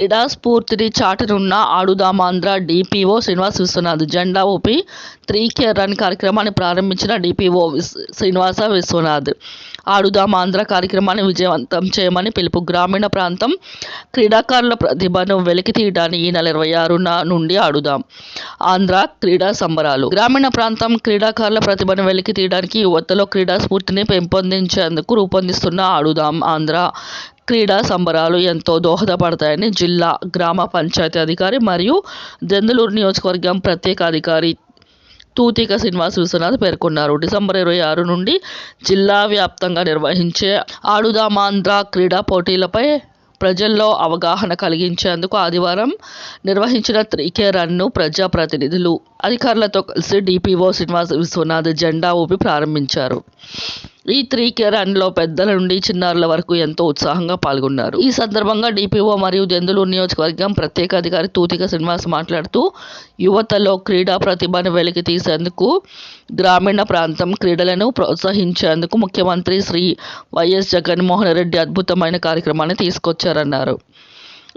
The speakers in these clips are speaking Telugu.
క్రీడా స్ఫూర్తిని చాటనున్న ఆడుదామాంధ్ర డీపీఓ శ్రీనివాస్ విశ్వనాథ్. జెండా ఊపి త్రీ కే రన్ కార్యక్రమాన్ని ప్రారంభించిన డిపిఓ శ్రీనివాస విశ్వనాథ్. ఆడుదామాంధ్ర కార్యక్రమాన్ని విజయవంతం చేయమని పిలుపు. గ్రామీణ ప్రాంతం క్రీడాకారుల ప్రతిభను వెలికితీయడానికి ఈ నెల ఇరవై ఆరున నుండి ఆడుదాం ఆంధ్ర క్రీడా సంబరాలు. గ్రామీణ ప్రాంతం క్రీడాకారుల ప్రతిభను వెలికి తీయడానికి యువతలో క్రీడా స్ఫూర్తిని పెంపొందించేందుకు రూపొందిస్తున్న ఆడుదాం ఆంధ్ర క్రీడా సంబరాలు ఎంతో దోహదపడతాయని జిల్లా గ్రామ పంచాయతీ అధికారి మరియు దెందులూరు నియోజకవర్గం ప్రత్యేక అధికారి తూతిక శ్రీనివాస్ విశ్వనాథ్ పేర్కొన్నారు. డిసెంబర్ ఇరవై ఆరు నుండి జిల్లా వ్యాప్తంగా నిర్వహించే ఆడుదామాంధ్ర క్రీడా పోటీలపై ప్రజల్లో అవగాహన కలిగించేందుకు ఆదివారం నిర్వహించిన త్రీకే రన్ను ప్రజాప్రతినిధులు అధికారులతో కలిసి డిపిఓ శ్రీనివాస్ విశ్వనాథ్ జెండా ఊపి ప్రారంభించారు. ఈ త్రీ త్రీకే రన్లో పెద్దల నుండి చిన్నారుల వరకు ఎంతో ఉత్సాహంగా పాల్గొన్నారు. ఈ సందర్భంగా డిపిఓ మరియు దెందులూరు నియోజకవర్గం ప్రత్యేక అధికారి తూతిక శ్రీనివాస్ మాట్లాడుతూ యువతలో క్రీడా ప్రతిభను వెలికి తీసేందుకు గ్రామీణ ప్రాంతం క్రీడలను ప్రోత్సహించేందుకు ముఖ్యమంత్రి శ్రీ వైఎస్ జగన్మోహన్ రెడ్డి అద్భుతమైన కార్యక్రమాన్ని తీసుకొచ్చారన్నారు.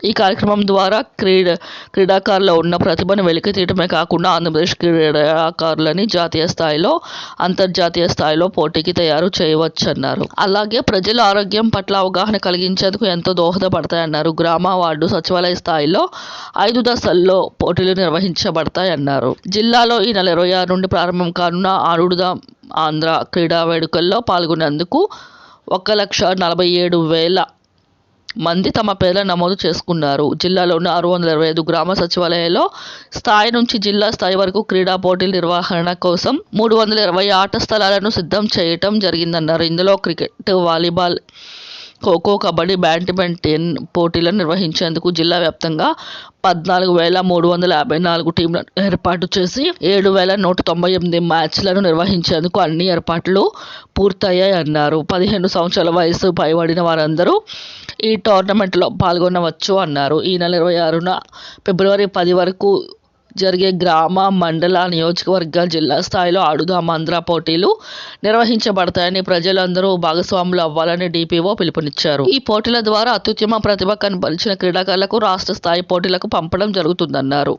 ఈ కార్యక్రమం ద్వారా క్రీడ క్రీడాకారుల ఉన్న ప్రతిభను వెలికి తీయడమే కాకుండా ఆంధ్రప్రదేశ్ క్రీడాకారులని జాతీయ స్థాయిలో అంతర్జాతీయ స్థాయిలో పోటీకి తయారు చేయవచ్చన్నారు. అలాగే ప్రజల ఆరోగ్యం పట్ల అవగాహన కలిగించేందుకు ఎంతో దోహదపడతాయన్నారు. గ్రామ వార్డు సచివాలయ స్థాయిలో ఐదు దశల్లో పోటీలు నిర్వహించబడతాయన్నారు. జిల్లాలో ఈ నెల ఇరవై ఆరు నుండి ప్రారంభం కానున్న ఆరుడుద ఆంధ్ర క్రీడా వేడుకల్లో పాల్గొనేందుకు ఒక లక్ష నలభై ఏడు వేల మంది తమ పేర్ల నమోదు చేసుకున్నారు. జిల్లాలోని ఆరు వందల ఇరవై ఐదు గ్రామ సచివాలయాల్లో స్థాయి నుంచి జిల్లా స్థాయి వరకు క్రీడా పోటీల నిర్వహణ కోసం మూడు వందల ఇరవై ఆట స్థలాలను సిద్ధం చేయటం జరిగిందన్నారు. ఇందులో cricket volleyball kho kho kabaddi badminton పోటీలను నిర్వహించేందుకు జిల్లా వ్యాప్తంగా పద్నాలుగు వేల మూడు వందల యాభై నాలుగు టీంలను ఏర్పాటు చేసి ఏడు వేల నూట తొంభై ఎనిమిది మ్యాచ్లను నిర్వహించేందుకు అన్ని ఏర్పాట్లు పూర్తయ్యాయి అన్నారు. పదిహేను సంవత్సరాల వయసు పైబడిన వారందరూ ఈ టోర్నమెంట్లో పాల్గొనవచ్చు అన్నారు. ఈ నెల ఇరవై ఆరున ఫిబ్రవరి పది వరకు జరిగే గ్రామ మండల నియోజకవర్గ జిల్లా స్థాయిలో ఆడుదాం ఆంధ్ర పోటీలు నిర్వహించబడతాయని ప్రజలందరూ భాగస్వాములు అవ్వాలని డిపిఓ పిలుపునిచ్చారు. ఈ పోటీల ద్వారా అత్యుత్తమ ప్రతిభ కనబరిచిన క్రీడాకారులకు రాష్ట్ర స్థాయి పోటీలకు పంపడం జరుగుతుందన్నారు.